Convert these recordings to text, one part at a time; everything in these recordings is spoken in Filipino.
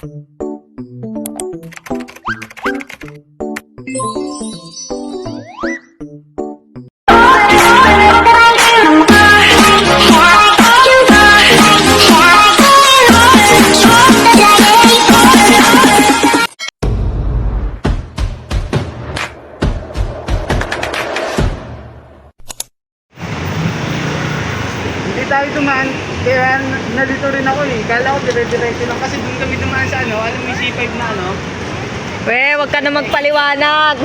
Tayo dumaan, kaya nalito rin ako eh. Kala ko dire-diretso lang kasi doon kami dumaan sa ano, alam mo yung C5 na ano? We, wag ka na magpaliwanag.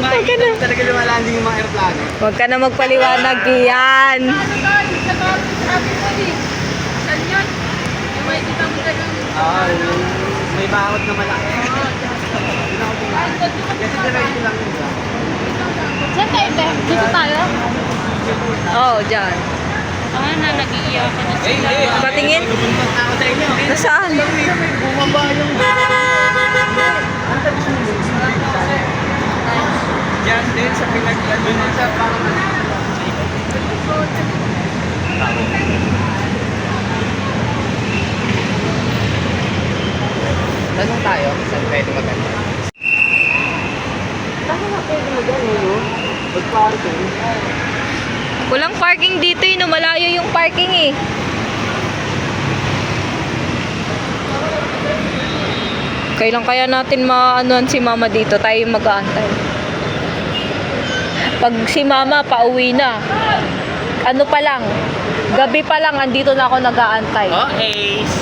Makikita mo talaga lumalanding yung mga aeroplano. Wag ka na magpaliwanag, Kian. Ah, yung may bakot na malaki. Kasi diretso lang yun. ah. Saan tayo? Dito tayo? Oh, dyan. Ah, na, nag-iiyak ka na sila. Patingin. Na. Nasaan? Bumaba yung... Diyan din sa pinaglalo na sa parang... Tanong tayo, saan pwede maganda? Saan nga pwede maganda, no? Mag-parking. Walang parking dito eh. no? Malayo yung parking eh. Kailan kaya natin maanuan si mama dito? Tayo yung mag-aantay. Pag si mama pauwi na, ano pa lang, gabi pa lang, andito na ako nag-aantay. Oh, ace!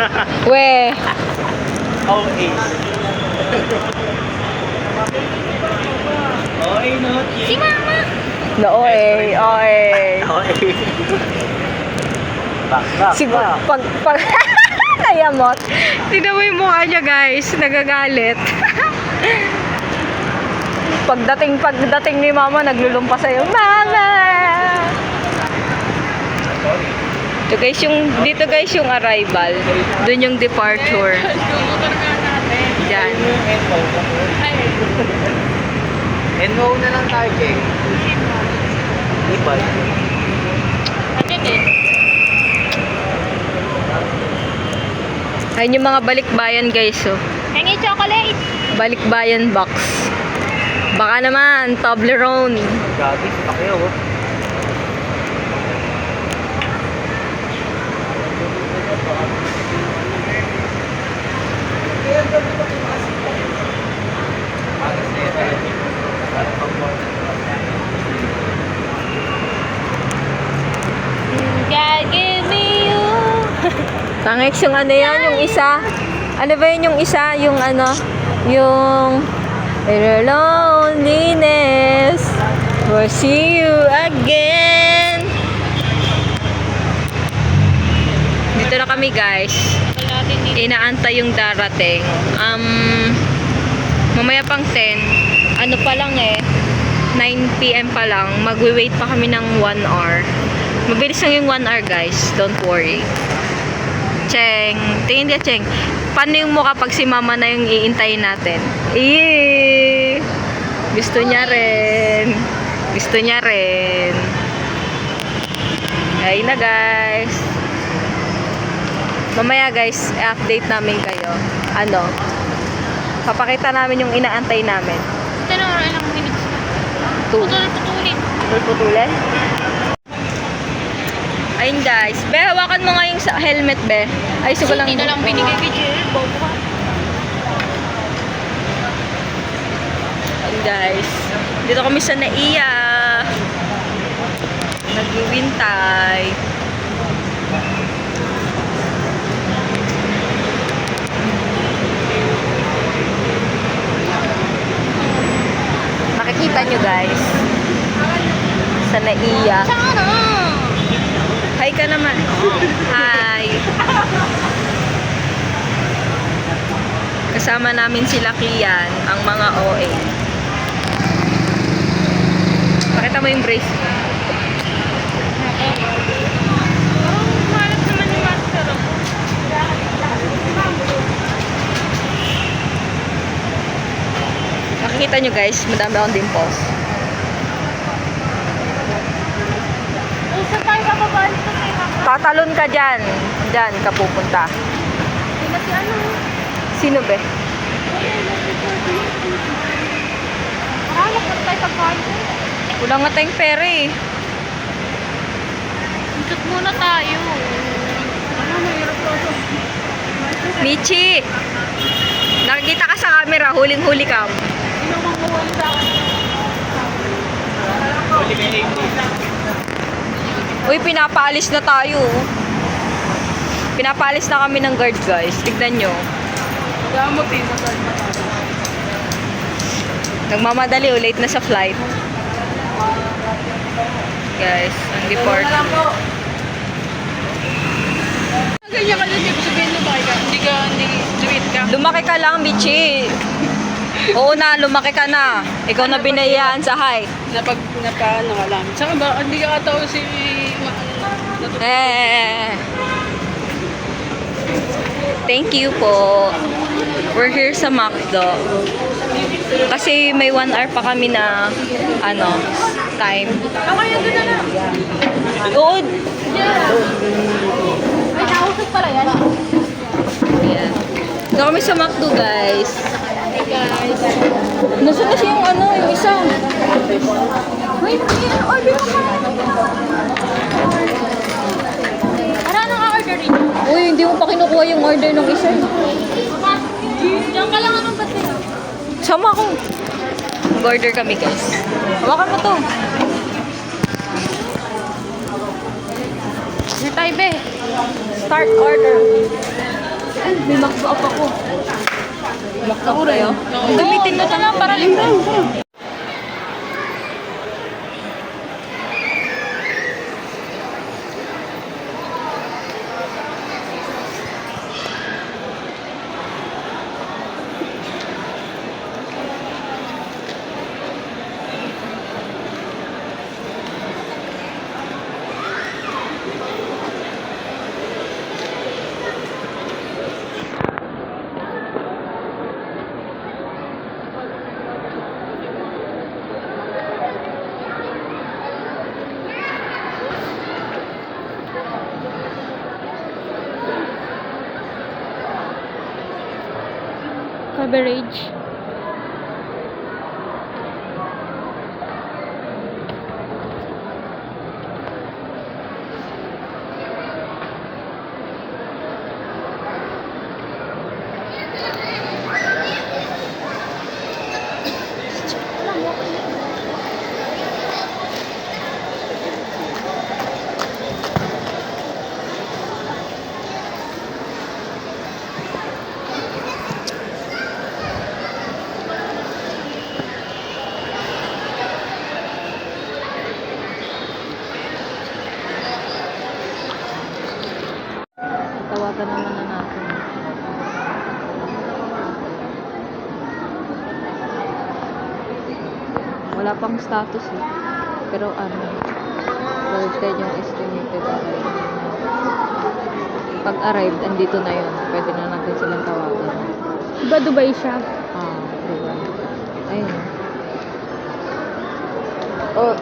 We, oh, ace. oh, no, Si Mama! No eh, oe. Oh, ace. Back, back, Siguro, pag, pag, nayamot. Tignan mo yung mukha niya, guys. Nagagalit. pagdating, pagdating ni mama, naglulumpa sa'yo, Mama! Ito guys, yung, dito guys yung arrival. Doon yung departure. Diyan. NO na lang tayo, Jeng. Ibal. ate din. Ayun yung mga balikbayan guys, oh. Hengi chocolate! Balikbayan box. Baka naman, Toblerone. Gabi, pakyaw, oh. God Tangex yung ano yan, yung isa. Ano ba yun yung isa? Yung ano? Yung loneliness will see you again. Dito na kami guys. Inaantay yung darating. Um, mamaya pang 10. Ano pa lang eh. 9pm pa lang. Magwe-wait pa kami ng 1 hour. Mabilis lang yung 1 hour guys. Don't worry. Cheng. Tingin dia, Cheng. Paano yung mukha pag si mama na yung iintayin natin? Eh. Gusto niya rin. Gusto niya rin. Ayun na guys. Mamaya guys, update namin kayo. Ano? Papakita namin yung inaantay namin. Ito na, ilang minutes. Two. Putol, putulin. Putulin? Ayun guys. Be, hawakan mo nga yung sa helmet, be. Ay, ko lang. Hindi na lang binigay kay Jill. Bobo ka. Ayun guys. Dito kami sa Naiya. Nag-iwintay. Makikita nyo guys. Sa Naiya. Sana! Ka naman. Hi. Kasama namin sila Kian, ang mga OA. Pakita mo yung brace. Ako. Makikita nyo guys, madami akong dimples. Tatalon ka dyan. Dyan ka pupunta. si. Sino pagkain. Wala nga tayong pera eh. Ikot muna tayo. Michi! Nakikita ka sa camera, huling-huli ka. Huli Amy. Uy, pinapaalis na tayo. Pinapaalis na kami ng guard, guys. Tignan nyo. Na. Nagmamadali, oh, late na sa flight. Guys, ang deport. po. Ganyan ka lang, sabihin lumaki ka. Hindi ka, hindi, duwit ka. Lumaki ka lang, Michi. Oo na, lumaki ka na. Ikaw na binayaan sa high. Napag, napaano ka lang. Saka ba, hindi ka katawa si. Eh. Thank you po. We're here sa McDo. Kasi may one hour pa kami na ano, time. Ah, kaya doon na. Good. Ay, nausap pala yan. Ayan. So kami sa McDo, guys. Hey guys. Nasaan na siya yung ano, yung isa? Wait, order mo pa. Para nang order rin. Uy, hindi mo pa kinukuha yung order ng isa. Diyan ka lang anong pati. Sama ko. Mag-order kami, guys. Hawakan mo to. Hindi tayo, be. Start order. Ay, may up ako. Up kayo? Gamitin mo to lang average. Wala pang status eh. Pero ano, 12 yung estimated arrival. Pag arrived, andito na yun. Pwede na natin silang tawagan. Diba Dubai siya? Ah, diba? Ayun. Oh.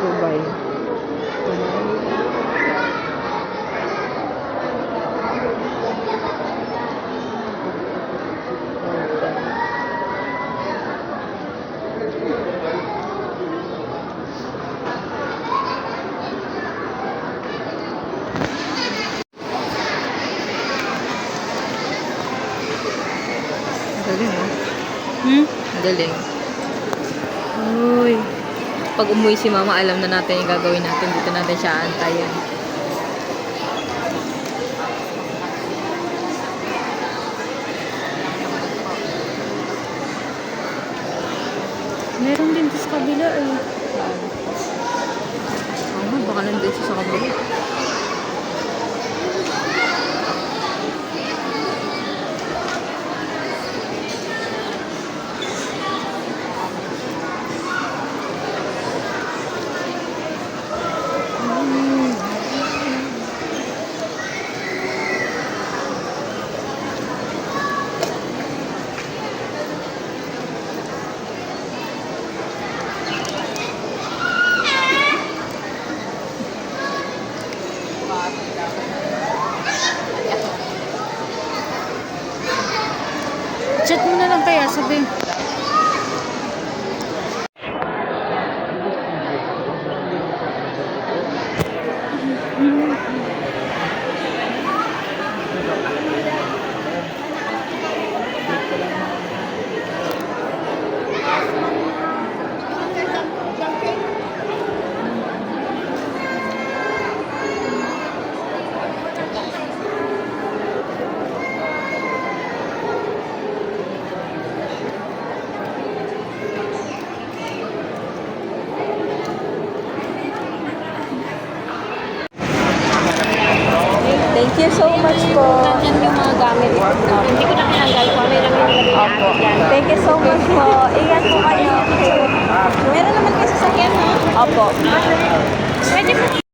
Dubai. Galing ah. Hmm? Galing. Uy. Pag umuwi si mama, alam na natin yung gagawin natin. Dito natin siya antayin. falar much po. Nandyan yung mga gamit. Hindi ko na tinanggal ko. Ano lang yung nilagay yan. Thank you so much po. Ingat po kayo. Meron naman kasi sasakyan, ha? Opo. Pwede po